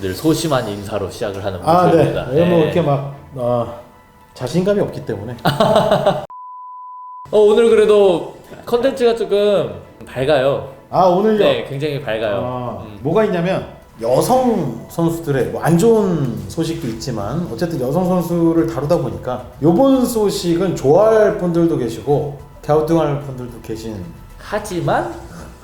늘 소심한 인사로 시작을 하는 아, 네. 왜냐면 네. 이렇게 막 어, 자신감이 없기 때문에. 어, 오늘 그래도 컨텐츠가 조금 밝아요. 아 오늘요. 네, 굉장히 밝아요. 아, 음. 뭐가 있냐면 여성 선수들의 뭐안 좋은 소식도 있지만 어쨌든 여성 선수를 다루다 보니까 요번 소식은 좋아할 분들도 계시고 갸우뚱할 분들도 계신 하지만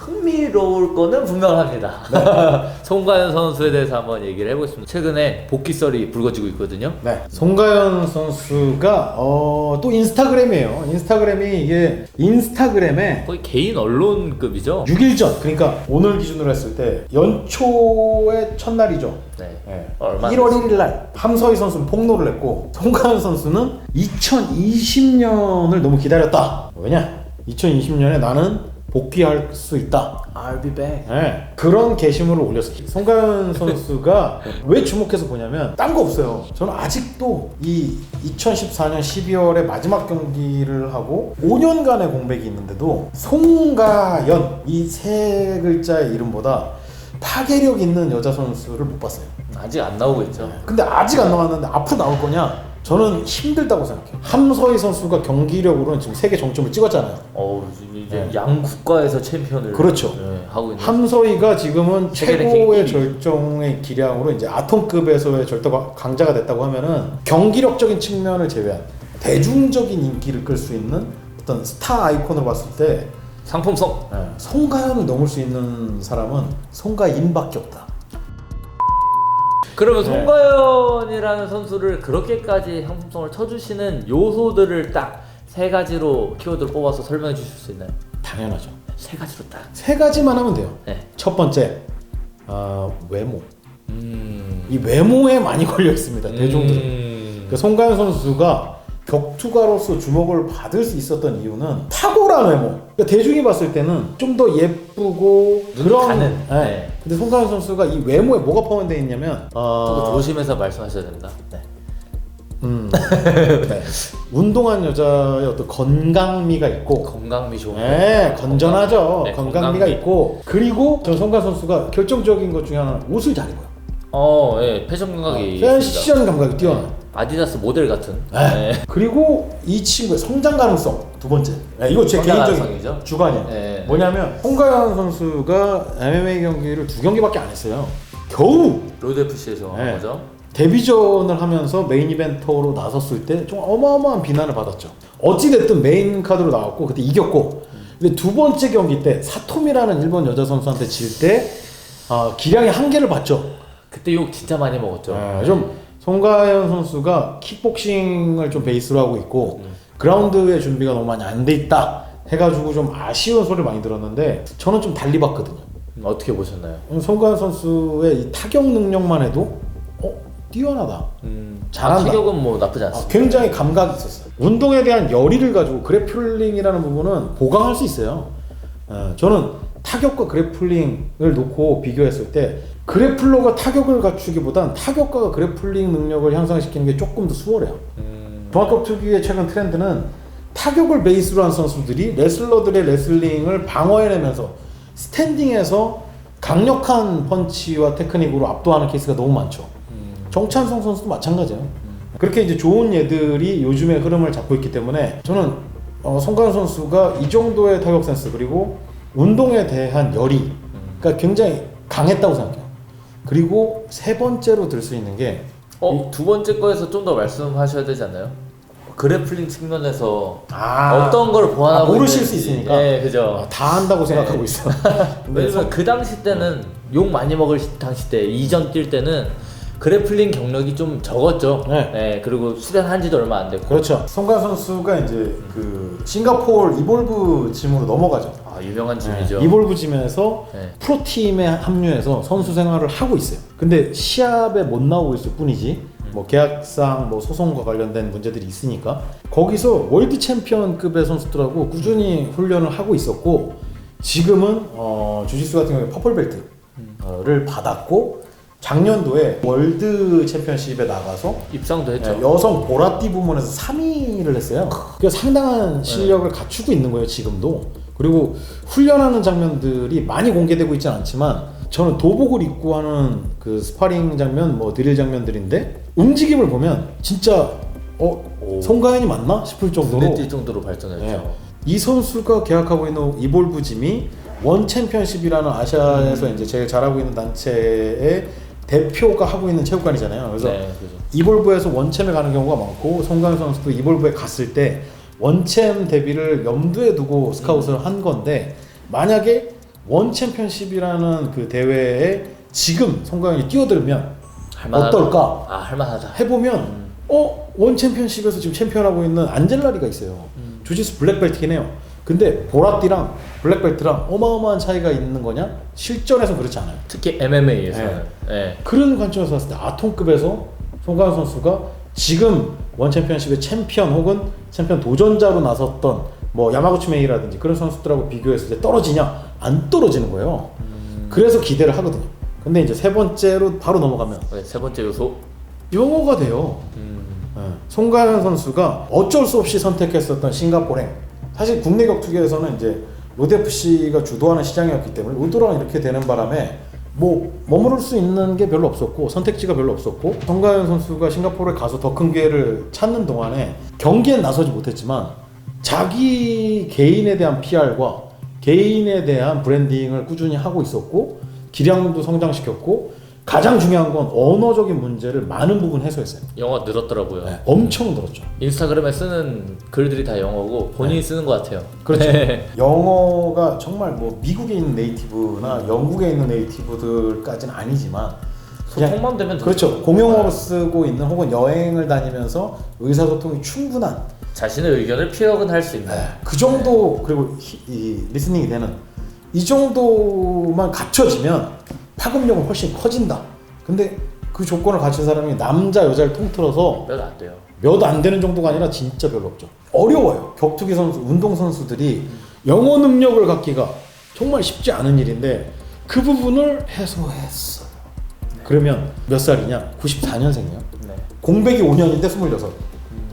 흥미로울 거는 분명합니다. 송가연 선수에 대해서 한번 얘기를 해보겠습니다. 최근에 복귀 썰이 불거지고 있거든요. 네. 송가연 선수가 어, 또 인스타그램이에요. 인스타그램이 이게 인스타그램에 거의 개인 언론급이죠. 6일 전 그러니까 오늘 기준으로 했을 때 연초의 첫날이죠. 네. 네. 얼마 1월 1일 날 함서희 선수는 폭로를 했고 송가연 선수는 2020년을 너무 기다렸다. 왜냐? 2020년에 나는 복귀할 수 있다. I'll be back. 네. 그런 게시물을 올렸어요. 송가연 선수가 왜 주목해서 보냐면 딴 거 없어요. 저는 아직도 이 2014년 12월에 마지막 경기를 하고 5년간의 공백이 있는데도 송가연 이 세 글자의 이름보다 파괴력 있는 여자 선수를 못 봤어요. 아직 안 나오고 있죠. 근데 아직 안 나왔는데 앞으로 나올 거냐? 저는 힘들다고 생각해요. 함서희 선수가 경기력으로는 지금 세계 정점을 찍었잖아요. 어우 이제 네. 양 국가에서 챔피언을 그렇죠. 네, 하고 있는. 함서희가 지금은 세계 최고의 랭킹 1위. 절정의 기량으로 이제 아톰급에서의 절대 강자가 됐다고 하면은 경기력적인 측면을 제외한 대중적인 인기를 끌 수 있는 어떤 스타 아이콘으로 봤을 때 상품성. 예, 송가연을 넘을 수 있는 사람은 송가인밖에 없다. 그러면 네. 송가연이라는 선수를 그렇게까지 상품성을 쳐주시는 요소들을 딱 세 가지로 키워드를 뽑아서 설명해 주실 수 있나요? 당연하죠. 세 가지로 딱. 세 가지만 하면 돼요. 네. 첫 번째 아, 외모. 음. 이 외모에 많이 걸려 있습니다. 대중들은. 음. 그 송가연 선수가 격투가로서 주목을 받을 수 있었던 이유는 탁월한 외모. 그러니까 대중이 봤을 때는 좀 더 예쁘고 눈이 그런. 가는. 네. 네. 근데 송가연 선수가 이 외모에 뭐가 포함되어 있냐면 어, 조심해서 말씀하셔야 됩니다. 네. 음, 네. 운동한 여자의 어떤 건강미가 있고 건강미 좋은. 네, 건전하죠. 네, 건강미가 건강미. 있고 그리고 전 송가연 선수가 결정적인 것 중에 하나는 옷을 잘 입어요. 어, 예, 패션 감각이 있습니다. 패션 감각이 뛰어나요. 아디다스 모델 같은. 네. 그리고 이 친구의 성장 가능성 두 번째. 네, 이거 제 성장 개인적인 가능성이죠? 주관이에요. 네. 뭐냐면 홍가연 선수가 MMA 경기를 두 경기밖에 안 했어요. 겨우 로드 FC에서 네. 한 거죠. 데뷔전을 하면서 메인 이벤터로 나섰을 때 좀 어마어마한 비난을 받았죠. 어찌 됐든 메인 카드로 나왔고 그때 이겼고. 근데 두 번째 경기 때 사토미라는 일본 여자 선수한테 질때 아, 기량의 한계를 봤죠. 그때 욕 진짜 많이 먹었죠. 네, 좀 송가연 선수가 킥복싱을 좀 베이스로 하고 있고 음. 그라운드의 준비가 너무 많이 안 돼 있다 해가지고 좀 아쉬운 소리를 많이 들었는데 저는 좀 달리 봤거든요. 음, 어떻게 보셨나요? 송가연 선수의 이 타격 능력만 해도 어 뛰어나다. 음, 잘한다. 타격은 뭐 나쁘지 아, 않습니다. 굉장히 감각이 있었어요. 운동에 대한 열의를 가지고 그래플링이라는 부분은 보강할 수 있어요. 어, 저는 타격과 그래플링을 놓고 비교했을 때 그래플러가 타격을 갖추기보단 타격가가 그래플링 능력을 향상시키는 게 조금 더 수월해요. 음, 종합격 투기의 최근 트렌드는 타격을 베이스로 한 선수들이 레슬러들의 레슬링을 방어해내면서 스탠딩에서 강력한 펀치와 테크닉으로 압도하는 케이스가 너무 많죠. 음, 정찬성 선수도 마찬가지예요. 그렇게 이제 좋은 예들이 요즘의 흐름을 잡고 있기 때문에 저는 어, 송가연 선수가 이 정도의 타격 센스 그리고 운동에 대한 열의가 굉장히 강했다고 생각해요. 그리고 세 번째로 들 수 있는 게 어, 두 번째 거에서 좀 더 말씀하셔야 되지 않나요? 그래플링 측면에서 아, 어떤 걸 보완하고 아, 모르실 있는지. 수 있으니까. 네, 그죠. 아, 다 한다고 생각하고 있어. 근데 왜냐면 그 당시 때는 욕 많이 먹을 시- 당시 때 이전 뛸 때는 그래플링 경력이 좀 적었죠. 네. 그리고 수련한 지도 얼마 안 됐고. 그렇죠. 송가연 선수가 이제 그 싱가포르 이볼브 짐으로 넘어가죠. 아, 유명한 짐이죠. 네, 이볼브 짐에서 네. 프로팀에 합류해서 선수 생활을 하고 있어요. 근데 시합에 못 나오고 있을 뿐이지. 뭐 계약상 뭐 소송과 관련된 문제들이 있으니까 거기서 월드 챔피언급의 선수들하고 꾸준히 훈련을 하고 있었고 지금은 어, 주짓수 같은 경우에 퍼플 벨트를 받았고 작년도에 월드 챔피언십에 나가서 입상도 했죠. 네, 여성 보라띠 부문에서 3위를 했어요. 그 상당한 실력을 갖추고 있는 거예요 지금도. 그리고 훈련하는 장면들이 많이 공개되고 있지는 않지만 저는 도복을 입고 하는 그 스파링 장면, 뭐 드릴 장면들인데 움직임을 보면 진짜 어 오. 송가연이 맞나 싶을 정도로 눈에 띌 정도로 발전했죠. 예. 이 선수가 계약하고 있는 이볼브 짐이 원 챔피언십이라는 아시아에서 음. 이제 제일 잘하고 있는 단체의 대표가 하고 있는 체육관이잖아요. 그래서 네, 그죠. 이볼브에서 원챔에 가는 경우가 많고 송가연 선수도 이볼브에 갔을 때 원챔 데뷔를 염두에 두고 스카웃을 음. 한 건데 만약에 원 챔피언십이라는 그 대회에 지금 송가연이 뛰어들면 할만하다. 어떨까 아 할만하다. 해보면 음. 어? 원 챔피언십에서 지금 챔피언하고 있는 안젤라리가 있어요. 음. 주짓수 블랙벨트긴 해요. 근데 보라띠랑 블랙벨트랑 어마어마한 차이가 있는 거냐? 실전에서 그렇지 않아요. 특히 MMA에서는. 네. 그런 관점에서 봤을 때 아톰급에서 송가연 선수가 지금 원 챔피언십의 챔피언 혹은 챔피언 도전자로 나섰던 뭐 야마구치 메이라든지 그런 선수들하고 비교했을 때 떨어지냐? 안 떨어지는 거예요. 그래서 기대를 하거든요. 근데 이제 세 번째로 바로 넘어가면 네, 세 번째 요소. 영어가 돼요. 음. 예. 송가연 선수가 어쩔 수 없이 선택했었던 싱가포르행. 사실 국내 격투기에서는 이제 FC가 주도하는 시장이었기 때문에 우드랑 이렇게 되는 바람에 뭐 머무를 수 있는 게 별로 없었고 선택지가 별로 없었고 송가연 선수가 싱가포르에 가서 더 큰 기회를 찾는 동안에 경기엔 나서지 못했지만 자기 개인에 대한 PR과 개인에 대한 브랜딩을 꾸준히 하고 있었고 기량도 성장시켰고 가장 중요한 건 언어적인 문제를 많은 부분 해소했어요. 영어 늘었더라고요. 네, 엄청 늘었죠. 인스타그램에 쓰는 글들이 다 영어고 본인이 쓰는 것 같아요. 그렇죠. 네. 영어가 정말 뭐 미국에 있는 네이티브나 영국에 있는 네이티브들까지는 아니지만 그냥 소통만 되면 그렇죠. 공용어로 쓰고 있는 혹은 여행을 다니면서 의사소통이 충분한 자신의 의견을 표현할 수 있는. 그 정도 그리고 히- 이 리스닝이 되는 이 정도만 갖춰지면 파급력은 훨씬 커진다. 근데 그 조건을 갖춘 사람이 남자 여자를 통틀어서 몇 안 돼요. 몇 안 되는 정도가 아니라 진짜 별로 없죠. 어려워요. 격투기 선수, 운동 선수들이 영어 능력을 갖기가 정말 쉽지 않은 일인데 그 부분을 해소했어. 그러면 몇 살이냐? 94년생이에요. 네. 공백이 5년인데 26.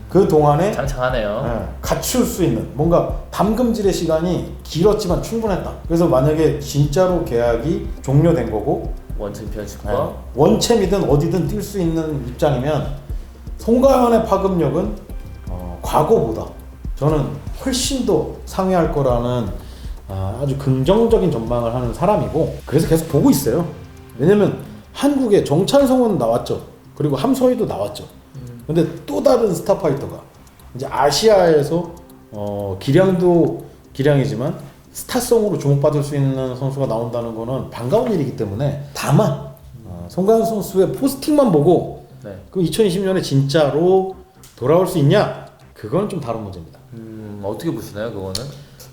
그 동안에 장창하네요. 예, 갖출 수 있는 뭔가 담금질의 시간이 길었지만 충분했다. 그래서 만약에 진짜로 계약이 종료된 거고 원 챔피언십과 네. 원챔이든 어디든 뛸 수 있는 입장이면 송가연의 파급력은 어, 과거보다 저는 훨씬 더 상회할 거라는 아, 아주 긍정적인 전망을 하는 사람이고 그래서 계속 보고 있어요. 왜냐면 한국에 정찬성은 나왔죠. 그리고 함서희도 나왔죠. 근데 또 다른 스타 파이터가 이제 아시아에서 어, 기량도 기량이지만 스타성으로 주목받을 수 있는 선수가 나온다는 거는 반가운 일이기 때문에 다만 어, 송가연 선수의 포스팅만 보고 네. 그 2020년에 진짜로 돌아올 수 있냐? 그건 좀 다른 문제입니다. 음, 어떻게 보시나요, 그거는?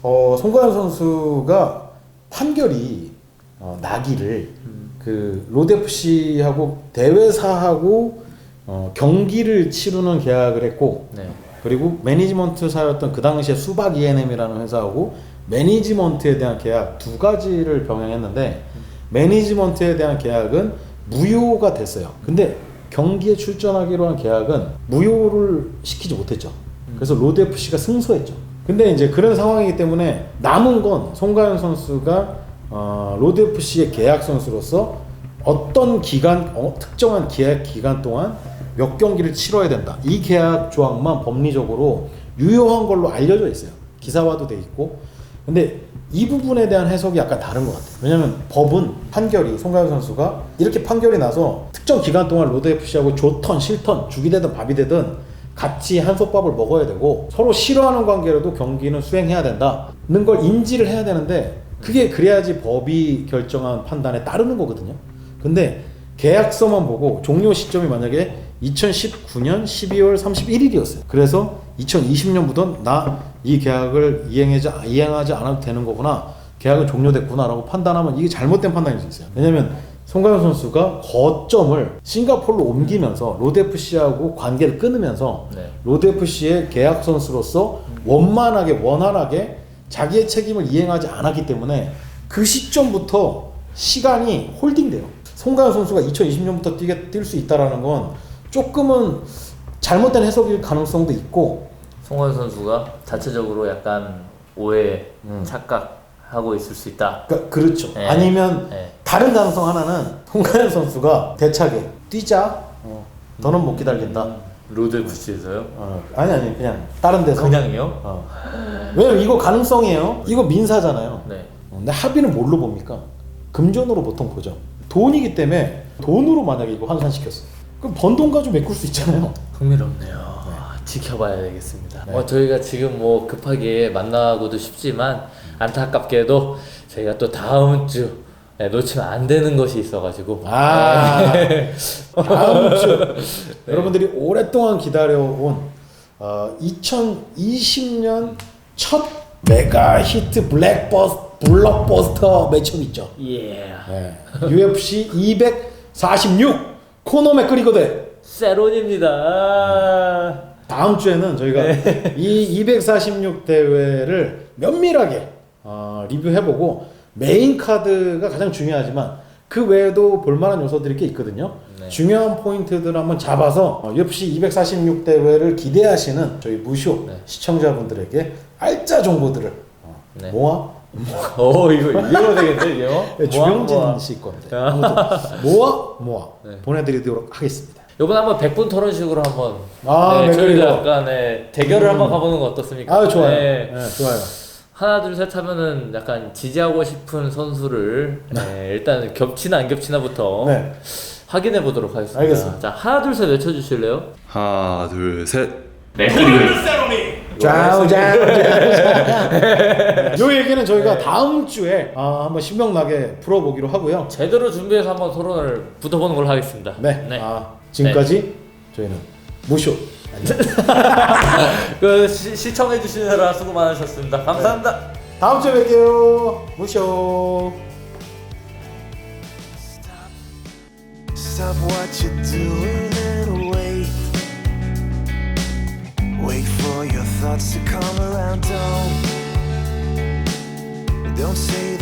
어, 송가연 선수가 판결이 어, 나기를 그 로드 FC하고 대회사하고 어, 경기를 치르는 계약을 했고 네. 그리고 매니지먼트사였던 그 당시에 수박 E&M이라는 회사하고 매니지먼트에 대한 계약 두 가지를 병행했는데 매니지먼트에 대한 계약은 무효가 됐어요. 근데 경기에 출전하기로 한 계약은 무효를 시키지 못했죠. 그래서 로드 FC가 승소했죠. 근데 이제 그런 상황이기 때문에 남은 건 송가연 선수가 어, 로드 FC의 계약 선수로서 어떤 기간 어, 특정한 계약 기간 동안 몇 경기를 치러야 된다. 이 계약 조항만 법리적으로 유효한 걸로 알려져 있어요. 기사화도 돼 있고. 근데 이 부분에 대한 해석이 약간 다른 것 같아요. 왜냐면 법은 판결이 송가연 선수가 이렇게 판결이 나서 특정 기간 동안 로드 FC하고 좋던 싫던 죽이 되든 밥이 되든 같이 한솥밥을 먹어야 되고 서로 싫어하는 관계라도 경기는 수행해야 된다는 걸 인지를 해야 되는데 그게 그래야지 법이 결정한 판단에 따르는 거거든요. 근데 계약서만 보고 종료 시점이 만약에 2019년 12월 31일이었어요. 그래서 2020년부터 나 이 계약을 이행하지, 이행하지 않아도 되는 거구나. 계약은 종료됐구나라고 판단하면 이게 잘못된 판단일 수 있어요. 왜냐면 송가연 선수가 거점을 싱가포르로 옮기면서 로드 FC하고 관계를 끊으면서 네. FC의 계약 선수로서 원만하게 원활하게 자기의 책임을 이행하지 않았기 때문에 그 시점부터 시간이 홀딩돼요. 송가연 선수가 2020년부터 뛰게 뛸 수 있다라는 건 조금은 잘못된 해석일 가능성도 있고 송원 선수가 자체적으로 약간 오해, 음. 착각 하고 있을 수 있다. 그러니까 그렇죠. 네. 아니면 네. 다른 가능성 하나는 송가연 선수가 대차게 뛰자. 어, 더는 못 기다린다. 로드 구치에서요? 어, 아니 아니 그냥 다른 데서. 그냥요? 어. 왜냐면 이거 가능성이에요. 이거 민사잖아요. 네. 어, 근데 합의는 뭘로 봅니까? 금전으로 보통 보죠. 돈이기 때문에 돈으로 만약에 이거 환산시켰어. 그럼 번돈 가지고 메꿀 수 있잖아요. 흥미롭네요. 지켜봐야 되겠습니다. 네. 뭐 저희가 지금 뭐 급하게 만나고도 싶지만 안타깝게도 저희가 또 다음 주 네, 놓치면 안 되는 것이 있어가지고 아, 네. 다음 주 여러분들이 오랫동안 기다려온 어, 2020년 첫 메가 히트 블랙버스 블록버스터 매치업 있죠. 예. 네. UFC 246 코너 맥그리거 대 세론입니다. 다음 주에는 저희가 이 246 대회를 면밀하게 어, 리뷰해보고 메인 카드가 가장 중요하지만 그 외에도 볼만한 요소들이 꽤 있거든요. 네. 중요한 포인트들 한번 잡아서 어, UFC 246 대회를 기대하시는 저희 무쇼 네. 시청자분들에게 알짜 정보들을 어, 네. 모아 오 이거 이거 되겠네 이거. 네, 주영진 씨 건데 아무튼 모아 모아 네. 보내드리도록 하겠습니다. 이번 한번 백분 토론식으로 한번 아, 네, 네, 저희도 그리고. 약간 네, 대결을 음. 한번 가보는 거 어떻습니까? 아 좋아요. 네. 네, 좋아요. 하나 둘 셋 하면은 약간 지지하고 싶은 선수를 네, 일단 겹치나 안 겹치나부터 네. 확인해 보도록 하겠습니다. 알겠습니다. 자 하나 둘 셋 외쳐주실래요? 하나 둘 셋. 짜우 짜우 짜우 요 얘기는 저희가 다음 주에 아, 한번 신명나게 풀어보기로 하고요. 제대로 준비해서 한번 토론을 붙어보는 걸로 하겠습니다. 네. 아, 지금까지 저희는 무쇼. 안녕. 그 시, 시청해 주시느라 수고 많으셨습니다. 감사합니다. 다음 주에 뵐게요. 무쇼. Stop what you're doing your thoughts to come around. Don't, don't say